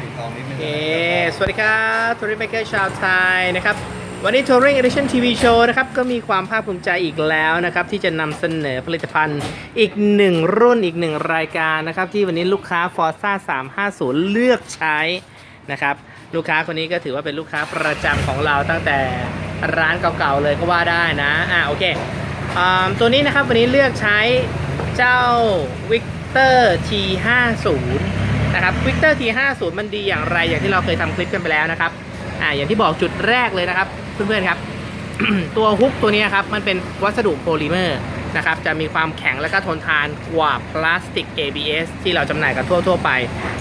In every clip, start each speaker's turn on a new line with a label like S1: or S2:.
S1: สีทองนิดนึ
S2: โองเคสวัสดีครับทัวริงไบเกอร์ชาวไทยนะครับ วันนี้ Touring Edition TV Show นะครับ ก็มีความภาคภูมิใจอีกแล้วนะครับ ที่จะนำเสนอผลิตภัณฑ์อีกหนึ่งรุ่นอีกหนึ่งรายการนะครับ ที่วันนี้ลูกค้า Forza 350 เลือกใช้นะครับ ลูกค้าคนนี้ก็ถือว่าเป็นลูกค้าประจำของเราตั้งแต่ร้านเก่าๆเลยก็ว่าได้นะอ่าโอเคอ่าตัวนี้นะครับวันนี้เลือกใช้เจ้า Victor T50 นะครับ Victor T50 มันดีอย่างไรอย่างที่เราเคยทำคลิปกันไปแล้วนะครับอ่าอย่างที่บอกจุดแรกเลยนะครับ เพื่อนๆครับ ตัวฮุกตัวนี้ครับมันเป็นวัสดุโพลิเมอร์นะครับจะมีความแข็งและก็ทนทานกว่าพลาสติก ABS ที่เราจำหน่ายกันทั่วๆไป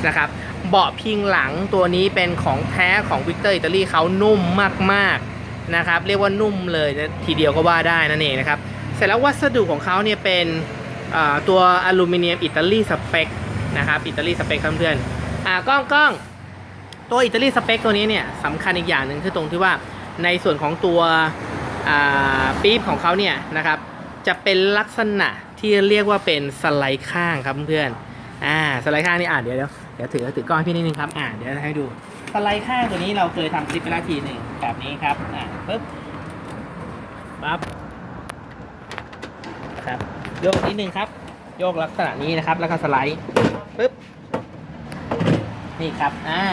S2: นะครับเบาะพิงหลังตัวนี้เป็นของแท้ของวิกเตอร์อิตาลีเขานุ่มมากๆนะครับเรียกว่านุ่มเลยนะทีเดียวก็ว่าได้นั่นเองนะครับเสร็จแล้ววัสดุของเขาเนี่ยเป็นตัวอลูมิเนียมอิตาลีสเปค นะครับอิตาลีสเปคครับเพื่อนอ่ากล้องกล้องตัวอิตาลีสเปคตัวนี้เนี่ยสำคัญอีกอย่างหนึ่งคือตรงที่ว่าในส่วนของตัวอ่าปี๊บของเขาเนี่ยนะครับจะเป็นลักษณะที่เรียกว่าเป็นสไลด์ข้างครับเพื่อนอ่าสไลด์ข้างนี่อ่าเดี๋ยวเดี๋ยวเดี๋ยวถือถือกล้องให้พี่นิดนึงครับอ่าเดี๋ยวให้ดูสไลด์ข้างตัวนี้เราเคยทำคลิปไปแล้วทีหนึ่งแบบนี้ครับอ่าปึ๊บปั๊บครับโยกนิดนึงครับ โยกลักษณะนี้นะครับ แล้วก็สไลด์ ปึ๊บนี่ครับอ่า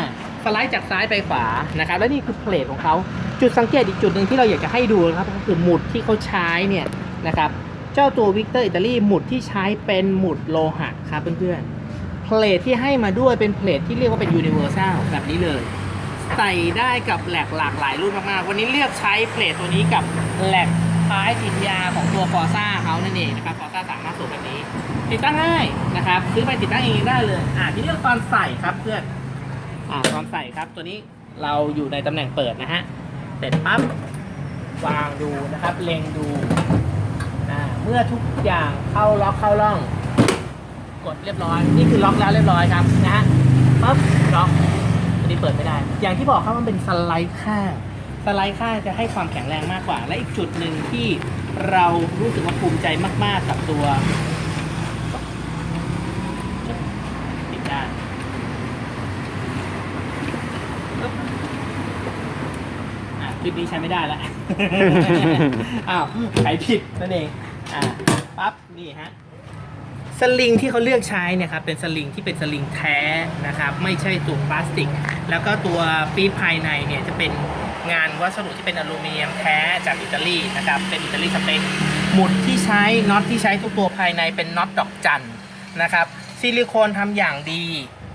S2: สไลด์จากซ้ายไปขวานะครับ และนี่คือเพลทของเขาจุดสังเกตอีกจุดหนึ่งที่เราอยากจะให้ดูนะครับก็คือหมุดที่เขาใช้เนี่ยนะครับเจ้าตัววิกเตอร์อิตาลีหมุดที่ใช้เป็นหมุดโลหะครับเพื่อนๆเพลทที่ให้มาด้วยเป็นเพลทที่เรียกว่าเป็นยูนิเวอร์แซลแบบนี้เลยใส่ได้กับแหลกหลากหลายรุ่นมากๆ วันนี้เลือกใช้เพลทตัวนี้กับแหลก้ายติดยาของตัวฟอร์ซ่าเขานั่นเองนะครับฟอร์ซ่าสามารถสูแบบนี้ ติดตั้งง่ายนะครับซื้อไปติดตั้งเองได้เลย อ่าที่เลือกตอนใส่ครับเพื่อนอ่าตอนใส่ครับตัวนี้เราอยู่ในตำแหน่งเปิดนะฮะเสร็จปั๊บวางดูนะครับเล็งดูอ่าเมื่อทุกอย่างเข้าล็อกเข้าร่อง กดเรียบร้อย นี่คือล็อกแล้วเรียบร้อยครับนะฮะปั๊บล็อกตัวนี้เปิดไม่ได้ อย่างที่บอกครับมันเป็นสไลด์ข้าง สไลด์ข้าจะให้ความแข็งแรงมากกว่า และอีกจุดหนึ่งที่เรารู้สึกว่าภูมิใจมาก ๆ กับตัวติดได้อะคลิปนี้ใช้ไม่ได้แล้ว อ้าวใช้ผิดนั่นเอง อ่า ปั๊บ นี่ฮะ สลิงที่เขาเลือกใช้เนี่ยครับ เป็นสลิงที่เป็นสลิงแท้นะครับ ไม่ใช่ตัวพลาสติก แล้วก็ตัวปี๊บภายในเนี่ยจะเป็น งานวัสดุที่เป็นอลูมิเนียมแท้จากอิตาลีนะครับ เป็นอิตาลีสเปนหมุดที่ใช้น็อตที่ใช้ทุกตัวภายในเป็นน็อตดอกจันนะครับซิลิโคนทำอย่างดี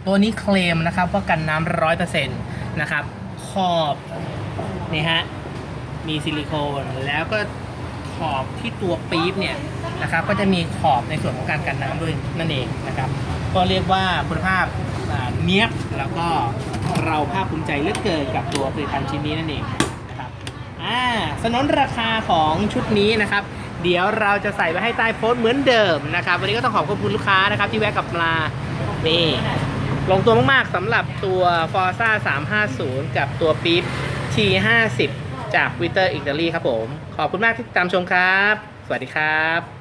S2: ตัวนี้เคลมนะครับว่ากันน้ำร้อยเปอร์เซ็นต์นะครับขอบนี่ฮะมีซิลิโคนแล้วก็ ขอบที่ตัวปี๊บเนี่ยนะครับก็จะมีขอบในส่วนของการกันน้ำด้วยนั่นเองนะครับก็เรียกว่าคุณภาพเนี้ยบแล้วก็เราภาคภูมิใจเหลือเกินกับตัวผลิตภัณฑ์ชิ้นนี้นั่นเองนะครับอ่าสนนราคาของชุดนี้นะครับ เดี๋ยวเราจะใส่ไว้ให้ใต้โพสต์เหมือนเดิมนะครับ วันนี้ก็ต้องขอบคุณลูกค้านะครับ ที่แวะกลับมานี่ลงตัวมากๆสำหรับตัว Forza 350 กับตัวปี๊บ T50 จากวิเตอร์อิตาลีครับผม ขอบคุณมากที่ติดตามชมครับ สวัสดีครับ